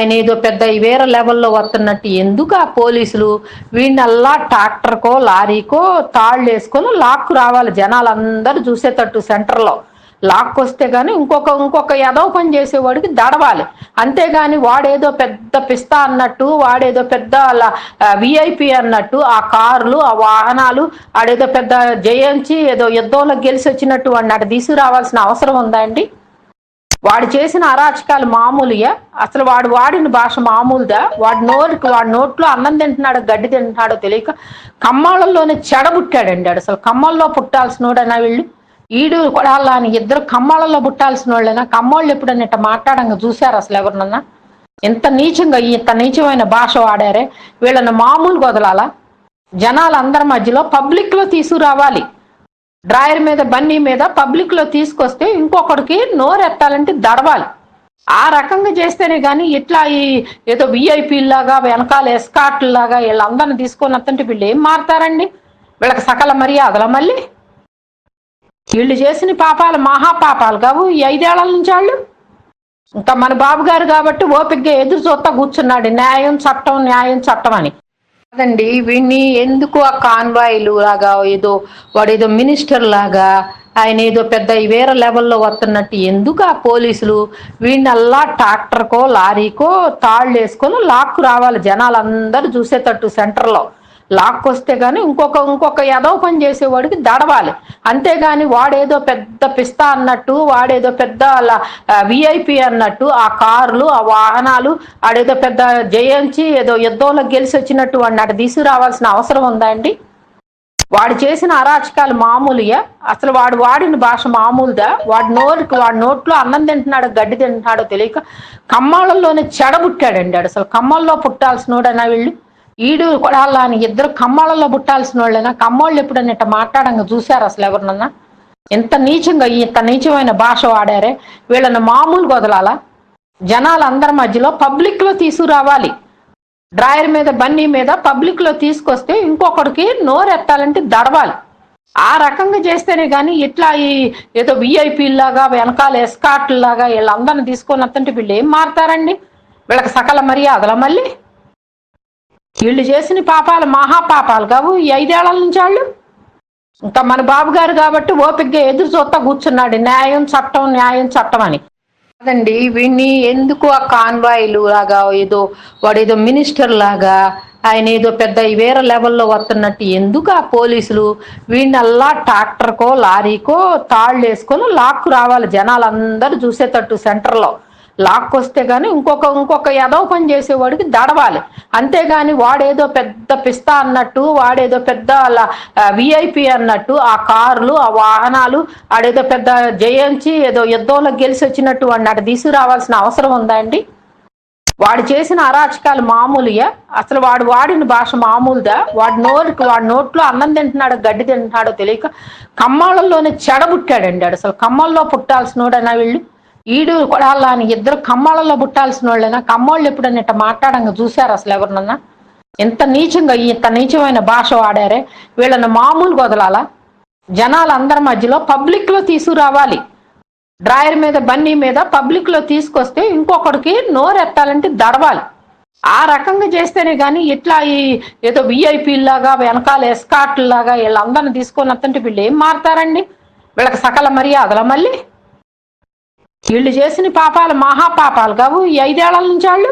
ఆయన ఏదో పెద్ద వేరే లెవెల్లో వస్తున్నట్టు ఎందుకు ఆ పోలీసులు? వీళ్ళల్లా ట్రాక్టర్కో లారీకో తాళ్ళు వేసుకొని లాక్కు రావాలి జనాలు అందరూ చూసేటట్టు సెంటర్లో. లాక్కు వస్తే కానీ ఇంకొక ఇంకొక ఏదో పని చేసేవాడికి దడవాలి. అంతేగాని వాడేదో పెద్ద పిస్తా అన్నట్టు వాడేదో పెద్ద విఐపి అన్నట్టు ఆ కార్లు ఆ వాహనాలు ఆడేదో పెద్ద జయించి ఏదో యుద్ధంలో గెలిచి వచ్చినట్టు వాడిని అటు తీసుకురావాల్సిన అవసరం ఉందా అండి? వాడు చేసిన అరాచకాలు మామూలుగా అసలు వాడు వాడిన భాష మామూలుదా? వాడి నోరుకి వాడి నోట్లో అన్నం తింటున్నాడో గడ్డి తింటున్నాడో తెలియక కమ్మాళ్ళలోనే చెడబుట్టాడండి ఆడు అసలు కమ్మల్లో పుట్టాల్సినోడైనా వీళ్ళు? ఈడు కొడాలా అని ఇద్దరు కమ్మాళ్ళలో పుట్టాల్సిన వాళ్ళైనా కమ్మోళ్ళు ఎప్పుడన్నా ఇట్ట మాట్లాడంగా చూశారు అసలు ఎవరినన్నా? ఎంత నీచంగా ఇంత నీచమైన భాష వాడారే. వీళ్ళని మామూలు వదలాలా? జనాలు అందరి మధ్యలో పబ్లిక్లో తీసుకురావాలి. డ్రాయర్ మీద బన్నీ మీద పబ్లిక్లో తీసుకొస్తే ఇంకొకడికి నోరెత్తాలంటే దడవాలి. ఆ రకంగా చేస్తేనే కానీ ఇట్లా ఈ ఏదో విఐపీలాగా వెనకాల ఎస్కాట్లాగా వీళ్ళందరిని తీసుకొని వస్తుంటే వీళ్ళు ఏం మారుతారండి? వీళ్ళకి సకల మర్యాదల మళ్ళీ? వీళ్ళు చేసిన పాపాలు మహాపాపాలు కావు ఈ ఐదేళ్ళ నుంచి వాళ్ళు? ఇంకా మన బాబు గారు కాబట్టి ఓపికగా ఎదురు చూస్తా కూర్చున్నాడు. న్యాయం చట్టం న్యాయం చట్టం అని. కాదండి వీడిని ఎందుకు ఆ కాన్వాయిలు లాగా ఏదో వాడు ఏదో మినిస్టర్ లాగా ఆయన ఏదో పెద్ద వేరే లెవెల్లో వస్తున్నట్టు ఎందుకు ఆ పోలీసులు? వీడినల్లా ట్రాక్టర్కో లారీకో తాళ్ళు వేసుకొని లాక్కు రావాలి జనాలు అందరూ చూసేటట్టు సెంటర్లో. లాక్కొస్తే కానీ ఇంకొక ఇంకొక ఎదవ పని చేసేవాడికి దడవాలి. అంతేగాని వాడేదో పెద్ద పిస్తా అన్నట్టు వాడేదో పెద్ద విఐపి అన్నట్టు ఆ కార్లు ఆ వాహనాలు ఆడేదో పెద్ద జయించి ఏదో యుద్ధంలో గెలిచి వచ్చినట్టు వాడిని అటు తీసుకురావాల్సిన అవసరం ఉందా అండి? వాడు చేసిన అరాచకాలు మామూలుగా అసలు వాడు వాడిన భాష మామూలుదా? వాడి నోరుకి వాడి నోట్లో అన్నం తింటున్నాడో గడ్డి తింటున్నాడో తెలియక కమ్మాళ్ళలోనే చెడబుట్టాడండి అసలు కమ్మల్లో పుట్టాల్సినోడనా వీళ్ళు? ఈడు కొడాలా అని ఇద్దరు కమ్మాళ్ళలో పుట్టాల్సిన వాళ్ళైనా కమ్మోళ్ళు ఎప్పుడన్నా ఇట్ట మాట్లాడంగా చూశారు అసలు ఎవరినన్నా? ఎంత నీచంగా ఇంత నీచమైన భాష వాడారే? వీళ్ళని మామూలు వదలాలా? జనాలు అందరి మధ్యలో పబ్లిక్లో తీసుకురావాలి. డ్రాయర్ మీద బన్నీ మీద పబ్లిక్లో తీసుకొస్తే ఇంకొకడికి నోరెత్తాలంటే దడవాలి. ఆ రకంగా చేస్తేనే కానీ ఇట్లా ఈ ఏదో విఐపీ లాగా వెనకాల ఎస్కాట్ లాగా వీళ్ళందరిని తీసుకొని వస్తుంటే వీళ్ళు ఏం మారుతారండి? వీళ్ళకి సకల మర్యాదల మళ్ళీ? వీళ్ళు చేసిన పాపాలు మహాపాపాలు కావు. ఈ ఐదేళ్ళ నుంచి వాళ్ళు ఇంకా మన బాబు గారు కాబట్టి ఓపికగా ఎదురు చూస్తా కూర్చున్నాడు. న్యాయం చట్టం న్యాయం చట్టం అని. కాదండి వీడిని ఎందుకు ఆ కాన్వాయిలు లాగా ఏదో వాడు ఏదో మినిస్టర్ లాగా ఆయన ఏదో పెద్ద వేరే లెవెల్లో వస్తున్నట్టు ఎందుకు ఆ పోలీసులు? వీడినల్లా ట్రాక్టర్కో లారీకో తాళ్ళు వేసుకొని లాక్కు రావాలి జనాలు అందరూ చూసేటట్టు సెంటర్లో. లాక్కొస్తే వస్తే ఇంకొక ఇంకొక ఏదో పని చేసేవాడికి దడవాలి. అంతేగాని వాడేదో పెద్ద పిస్తా అన్నట్టు వాడేదో పెద్ద విఐపి అన్నట్టు ఆ కార్లు ఆ వాహనాలు ఆడేదో పెద్ద జయించి ఏదో యుద్ధంలో గెలిచి వచ్చినట్టు వాడిని అటు తీసుకురావాల్సిన అవసరం ఉందా అండి? వాడు చేసిన అరాచకాలు మామూలుగా అసలు వాడు వాడిన భాష మామూలుదా? వాడి నోరుకి వాడి నోట్లో అన్నం తింటున్నాడో గడ్డి తింటున్నాడో తెలియక కమ్మాళ్ళలోనే చెడబుట్టాడండి అసలు కమ్మల్లో పుట్టాల్సినోడైనా వీళ్ళు? ఈడు కొడాలా అని ఇద్దరు కమ్మాళ్ళలో పుట్టాల్సిన వాళ్ళైనా కమ్మోళ్ళు ఎప్పుడన్నా ఇట్ట మాట్లాడంగా చూశారు అసలు ఎవరినన్నా? ఎంత నీచంగా ఇంత నీచమైన భాష వాడారే? వీళ్ళని మామూలు వదలాలా? జనాలు అందరి మధ్యలో పబ్లిక్లో తీసుకురావాలి. డ్రాయర్ మీద బన్నీ మీద పబ్లిక్లో తీసుకొస్తే ఇంకొకడికి నోరెత్తాలంటే దడవాలి. ఆ రకంగా చేస్తేనే కానీ ఇట్లా ఈ ఏదో విఐపీ వెనకాల ఎస్కాట్లాగా వీళ్ళందరిని తీసుకొని వస్తుంటే వీళ్ళు ఏం మారుతారండి? వీళ్ళకి సకల మర్యాదల మళ్ళీ? వీళ్ళు చేసిన పాపాలు మహాపాపాలు కావు. ఈ ఐదేళ్ళ నుంచి వాళ్ళు